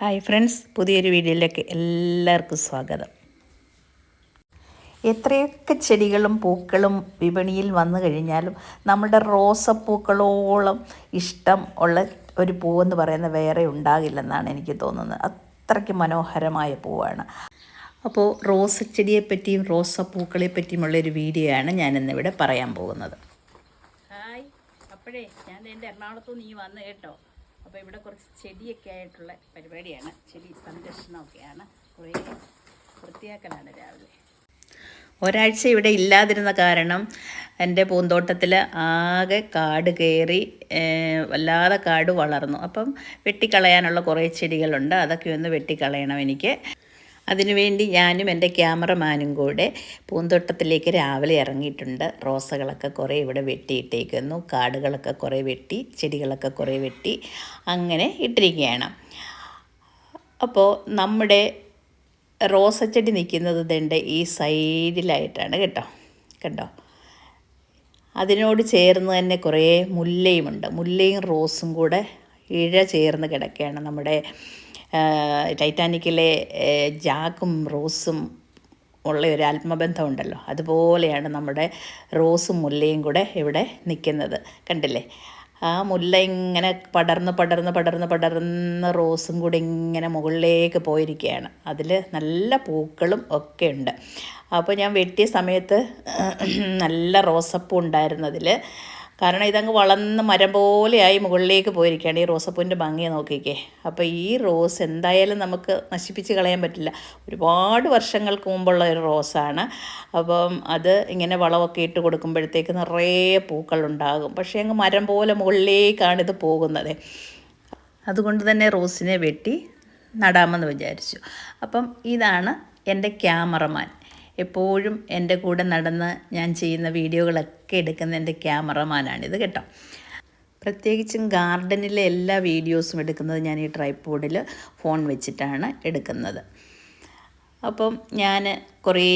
Hi friends പുതിയൊരു വീഡിയോയിലേക്ക് എല്ലാവർക്കും സ്വാഗതം. എത്രയൊക്കെ ചെടികളും പൂക്കളും വിപണിയിൽ വന്നു കഴിഞ്ഞാലും നമ്മുടെ റോസപ്പൂക്കളോളം ഇഷ്ടം ഉള്ള ഒരു പൂവെന്ന് പറയുന്ന വേറെ ഉണ്ടാകില്ലെന്നാണ് എനിക്ക് തോന്നുന്നത്. അത്രയ്ക്ക് മനോഹരമായ പൂവാണ്. അപ്പോൾ പറ്റിയുമുള്ള ഒരു വീഡിയോ ആണ് ഞാൻ ഞാനിന്നിവിടെ പറയാൻ പോകുന്നത്. ഹായ്. അപ്പോഴേ ഞാൻ എന്റെ എറണാകുളത്തു നീ വന്ന് കേട്ടോ. അപ്പോൾ ഇവിടെ കുറച്ച് ചെടിയൊക്കെ ആയിട്ടുള്ള പരിപാടിയാണ്. ചെടി സംരക്ഷണമൊക്കെയാണ്. കുറേ വൃത്തിയാക്കലാണ് രാവിലെ. ഒരാഴ്ച ഇവിടെ ഇല്ലാതിരുന്ന കാരണം എന്റെ പൂന്തോട്ടത്തിൽ ആകെ കാട് കയറി വല്ലാതെ കാട് വളർന്നു. അപ്പം വെട്ടിക്കളയാനുള്ള കുറേ ചെടികളുണ്ട്. അതൊക്കെ ഒന്ന് വെട്ടിക്കളയണം എനിക്ക്. അതിനുവേണ്ടി ഞാനും എന്റെ ക്യാമറമാനും കൂടെ പൂന്തോട്ടത്തിലേക്ക് രാവിലെ ഇറങ്ങിയിട്ടുണ്ട്. റോസകളൊക്കെ കുറേ ഇവിടെ വെട്ടിയിട്ടേക്കുന്നു. കാടുകളൊക്കെ കുറേ വെട്ടി ചെടികളൊക്കെ കുറേ വെട്ടി അങ്ങനെ ഇട്ടിരിക്കുകയാണ്. അപ്പോൾ നമ്മുടെ റോസച്ചെടി നിൽക്കുന്നത് ഇതിന്റെ ഈ സൈഡിലായിട്ടാണ് കേട്ടോ. കണ്ടോ? അതിനോട് ചേർന്ന് തന്നെ കുറേ മുല്ലയുമുണ്ട്. മുല്ലയും റോസും കൂടെ ഇഴ ചേർന്ന് കിടക്കുകയാണ് നമ്മുടെ ടൈറ്റാനിക്കിലെ ജാക്കും റോസും ഉള്ള ഒരു ആത്മബന്ധം ഉണ്ടല്ലോ അതുപോലെയാണ് നമ്മുടെ റോസും മുല്ലയും കൂടെ ഇവിടെ നിൽക്കുന്നത്. കണ്ടില്ലേ? ആ മുല്ല ഇങ്ങനെ പടർന്ന് പടർന്ന് പടർന്ന് പടർന്ന് റോസും കൂടി ഇങ്ങനെ മുകളിലേക്ക് പോയിരിക്കുകയാണ്. അതിൽ നല്ല പൂക്കളും ഒക്കെ ഉണ്ട്. അപ്പോൾ ഞാൻ വെട്ടിയ സമയത്ത് നല്ല റോസപ്പൂ ഉണ്ടായിരുന്നു അതിൽ കാരണം ഇതങ്ങ് വളർന്ന് മരം പോലെയായി മുകളിലേക്ക് പോയിരിക്കുകയാണ് ഈ റോസപ്പൂവിന്റെ ഭംഗി നോക്കിക്കേ. അപ്പോൾ ഈ റോസ് എന്തായാലും നമുക്ക് നശിപ്പിച്ച് കളയാൻ പറ്റില്ല. ഒരുപാട് വർഷങ്ങൾക്ക് മുമ്പുള്ള ഒരു റോസാണ്. അപ്പം അത് ഇങ്ങനെ വളമൊക്കെ ഇട്ട് കൊടുക്കുമ്പോഴത്തേക്ക് നിറയെ പൂക്കളുണ്ടാകും പക്ഷേ അങ്ങ് മരം പോലെ മുകളിലേക്കാണ് ഇത് പോകുന്നത്. അതുകൊണ്ട് തന്നെ റോസിനെ വെട്ടി നടാമെന്ന് വിചാരിച്ചു. അപ്പം ഇതാണ് എന്റെ ക്യാമറമാൻ. എപ്പോഴും എന്റെ കൂടെ നടന്ന് ഞാൻ ചെയ്യുന്ന വീഡിയോകളൊക്കെ എടുക്കുന്ന എന്റെ ക്യാമറമാനാണിത് കേട്ടോ. പ്രത്യേകിച്ചും ഗാർഡനിലെ എല്ലാ വീഡിയോസും എടുക്കുന്നത് ഞാൻ ഈ ട്രൈപ്പോഡിൽ ഫോൺ വെച്ചിട്ടാണ് എടുക്കുന്നത്. അപ്പം ഞാൻ കുറേ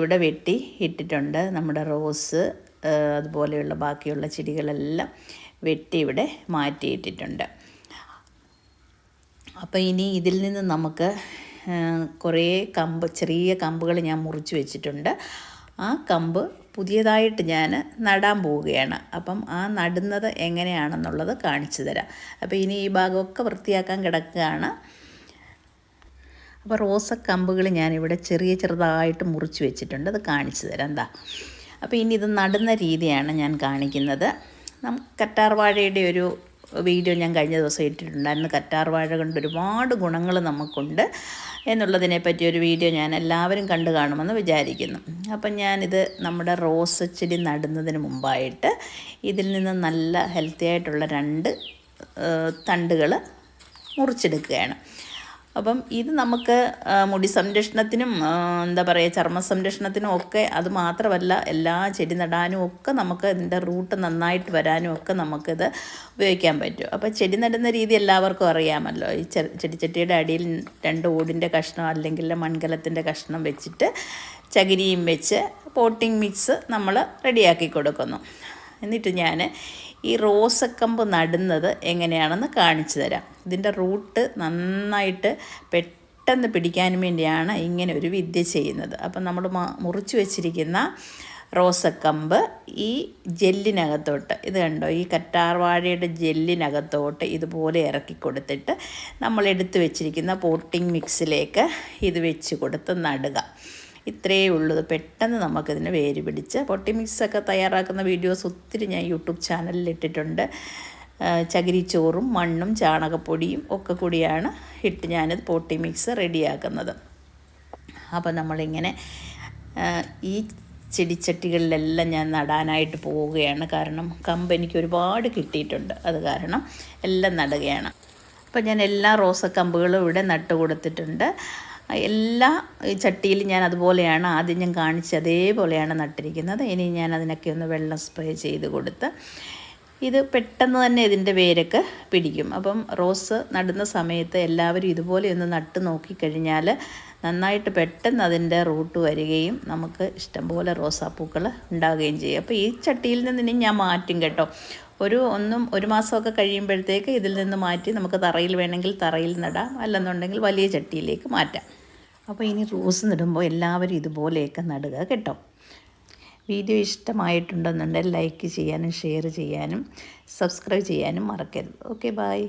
ഇവിടെ വെട്ടി ഇട്ടിട്ടുണ്ട്. നമ്മുടെ റോസ് അതുപോലെയുള്ള ബാക്കിയുള്ള ചെടികളെല്ലാം വെട്ടി ഇവിടെ മാറ്റിയിട്ടിട്ടുണ്ട്. അപ്പോൾ ഇനി ഇതിൽ നിന്ന് നമുക്ക് കുറേ കമ്പ് ചെറിയ കമ്പുകൾ ഞാൻ മുറിച്ച് വെച്ചിട്ടുണ്ട്. ആ കമ്പ് പുതിയതായിട്ട് ഞാൻ നടാൻ പോവുകയാണ്. അപ്പം ആ നടുന്നത് എങ്ങനെയാണെന്നുള്ളത് കാണിച്ചു തരാം. അപ്പോൾ ഇനി ഈ ഭാഗമൊക്കെ വൃത്തിയാക്കാൻ കിടക്കുകയാണ്. അപ്പോൾ റോസക്കമ്പുകൾ ഞാനിവിടെ ചെറിയ ചെറുതായിട്ട് മുറിച്ച് വെച്ചിട്ടുണ്ട്. അത് കാണിച്ചു തരാം. എന്താ? അപ്പോൾ ഇനി ഇത് നടുന്ന രീതിയാണ് ഞാൻ കാണിക്കുന്നത്. നം കറ്റാർവാഴയുടെ ഒരു വീഡിയോ ഞാൻ കഴിഞ്ഞ ദിവസം ഇട്ടിട്ടുണ്ടായിരുന്നു. കറ്റാർ വാഴ കൊണ്ട് ഒരുപാട് ഗുണങ്ങൾ നമുക്കുണ്ട് എന്നുള്ളതിനെ പറ്റി ഒരു വീഡിയോ ഞാൻ എല്ലാവരും കണ്ടു കാണുമെന്ന് വിചാരിക്കുന്നു. അപ്പം ഞാനിത് നമ്മുടെ റോസ് ചെടി നടുന്നതിന് മുമ്പായിട്ട് ഇതിൽ നിന്ന് നല്ല ഹെൽത്തി ആയിട്ടുള്ള രണ്ട് തണ്ടുകൾ മുറിച്ചെടുക്കുകയാണ്. അപ്പം ഇത് നമുക്ക് മുടി സംരക്ഷണത്തിനും എന്താ പറയുക ചർമ്മ സംരക്ഷണത്തിനും ഒക്കെ അത് മാത്രമല്ല എല്ലാ ചെടി നടാനും ഒക്കെ നമുക്ക് ഇതിന്റെ റൂട്ട് നന്നായിട്ട് വരാനും ഒക്കെ നമുക്കിത് ഉപയോഗിക്കാൻ പറ്റും. അപ്പോൾ ചെടി നടുന്ന രീതി എല്ലാവർക്കും അറിയാമല്ലോ. ഈ ചെടിച്ചട്ടിയുടെ അടിയിൽ രണ്ട് ഓടിന്റെ കഷ്ണം അല്ലെങ്കിൽ മൺകലത്തിന്റെ കഷ്ണം വെച്ചിട്ട് ചകിരിയും വെച്ച് പോട്ടിംഗ് മിക്സ് നമ്മൾ റെഡിയാക്കി കൊടുക്കുന്നു. എന്നിട്ട് ഞാൻ ഈ റോസക്കമ്പ് നടുന്നത് എങ്ങനെയാണെന്ന് കാണിച്ചു തരാം. ഇതിന്റെ റൂട്ട് നന്നായിട്ട് പെട്ടെന്ന് പിടിക്കാൻ വേണ്ടിയാണ് ഇങ്ങനെ ഒരു വിദ്യ ചെയ്യുന്നത്. അപ്പം നമ്മൾ മുറിച്ചു വെച്ചിരിക്കുന്ന റോസക്കമ്പ് ഈ ജെല്ലിനകത്തോട്ട് ഇത് കണ്ടോ? ഈ കറ്റാർവാഴയുടെ ജെല്ലിനകത്തോട്ട് ഇതുപോലെ ഇറക്കി കൊടുത്തിട്ട് നമ്മൾ എടുത്തു വെച്ചിരിക്കുന്ന പോട്ടിംഗ് മിക്സിലേക്ക് ഇത് വെച്ച് കൊടുത്ത് നടുക. ഇത്രയേ ഉള്ളൂ പെട്ടെന്ന് നമുക്കിതിന് വേര് പിടിച്ച് പൊട്ടി മിക്സൊക്കെ തയ്യാറാക്കുന്ന വീഡിയോസ് ഒത്തിരി ഞാൻ യൂട്യൂബ് ചാനലിൽ ഇട്ടിട്ടുണ്ട്. ചകിരിച്ചോറും മണ്ണും ചാണകപ്പൊടിയും ഒക്കെ കൂടിയാണ് ഇട്ട് ഞാനിത് പൊട്ടി മിക്സ് റെഡിയാക്കുന്നത്. അപ്പോൾ നമ്മളിങ്ങനെ ഈ ചെടിച്ചട്ടികളിലെല്ലാം ഞാൻ നടാനായിട്ട് പോവുകയാണ്. കാരണം കമ്പനിക്ക് ഒരുപാട് കിട്ടിയിട്ടുണ്ട്. അത് കാരണം എല്ലാം നടുകയാണ്. അപ്പോൾ ഞാൻ എല്ലാ റോസക്കമ്പുകളും ഇവിടെ നട്ട് കൊടുത്തിട്ടുണ്ട് എല്ലാ ചട്ടിയിലും ഞാൻ അതുപോലെയാണ് ആദ്യം ഞാൻ കാണിച്ച അതേപോലെയാണ് നട്ടിരിക്കുന്നത്. ഇനി ഞാൻ അതിനൊക്കെ ഒന്ന് വെള്ളം സ്പ്രേ ചെയ്ത് കൊടുത്ത് ഇത് പെട്ടെന്ന് തന്നെ ഇതിന്റെ വേരൊക്കെ പിടിക്കും. അപ്പം റോസ് നടുന്ന സമയത്ത് എല്ലാവരും ഇതുപോലെ ഒന്ന് നട്ട് നോക്കിക്കഴിഞ്ഞാൽ നന്നായിട്ട് പെട്ടെന്ന് അതിന്റെ റൂട്ട് വരികയും നമുക്ക് ഇഷ്ടംപോലെ റോസാപ്പൂക്കൾ ഉണ്ടാവുകയും ചെയ്യും. അപ്പോൾ ഈ ചട്ടിയിൽ നിന്ന് ഇനി ഞാൻ മാറ്റും കേട്ടോ. ഒരു ഒന്നും ഒരു മാസമൊക്കെ കഴിയുമ്പോഴത്തേക്ക് ഇതിൽ നിന്ന് മാറ്റി നമുക്ക് തറയിൽ വേണമെങ്കിൽ തറയിൽ നടാം. അല്ലെന്നുണ്ടെങ്കിൽ വലിയ ചട്ടിയിലേക്ക് മാറ്റാം. അപ്പോൾ ഇനി റോസ് നടുമ്പോൾ എല്ലാവരും ഇതുപോലെയൊക്കെ നടുക കേട്ടോ. വീഡിയോ ഇഷ്ടമായിട്ടുണ്ടെന്നുണ്ടെങ്കിൽ ലൈക്ക് ചെയ്യാനും ഷെയർ ചെയ്യാനും സബ്സ്ക്രൈബ് ചെയ്യാനും മറക്കരുത്. Okay bye